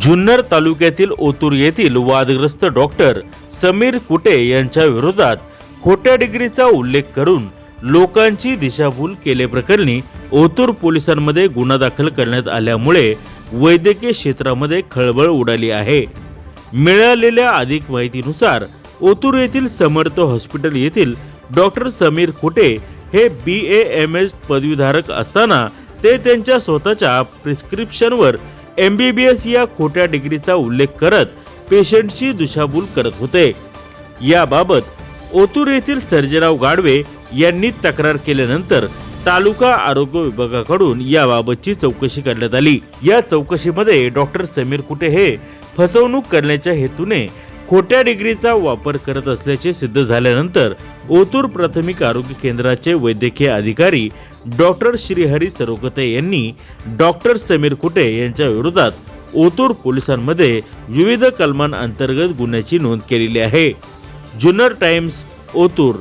जुन्नर तालुक्यातील ओतूर येथील वादग्रस्त डॉक्टर समीर कुटे यांच्या विरोधात खोट्या डिग्रीचा उल्लेख करून लोकांची दिशाभूल केल्याप्रकरणी ओतूर पोलिसांमध्ये गुन्हा दाखल करण्यात आल्यामुळे वैद्यकीय क्षेत्रामध्ये खळबळ उडाली आहे. मिळालेल्या अधिक माहितीनुसार ओतूर येथील समर्थ हॉस्पिटल येथील डॉक्टर समीर कुटे हे बी ए एम एस पदवीधारक असताना ते त्यांच्या स्वतःच्या प्रिस्क्रिप्शनवर एम बी बी एस या खोट्या डिग्रीचा उल्लेख करत पेशंटची दिशाभूल करत होते. याबाबत ओतूर येथील सर्जेराव गाडवे यांनी तक्रार केल्यानंतर तालुका आरोग्य विभागाकडून याबाबतची चौकशी करण्यात आली. या चौकशीमध्ये डॉक्टर समीर कुटे हे फसवणूक करण्याच्या हेतूने खोट्या डिग्रीचा वापर करत असल्याचे सिद्ध झाल्यानंतर ओतूर प्राथमिक आरोग्य केंद्राचे वैद्यकीय अधिकारी डॉक्टर श्रीहरी सरोगते यांनी डॉक्टर समीर कुटे यांच्या विरोधात ओतूर पोलिसांमध्ये विविध कलमांअंतर्गत गुन्ह्याची नोंद केलेली आहे. जुन्नर टाइम्स ओतूर.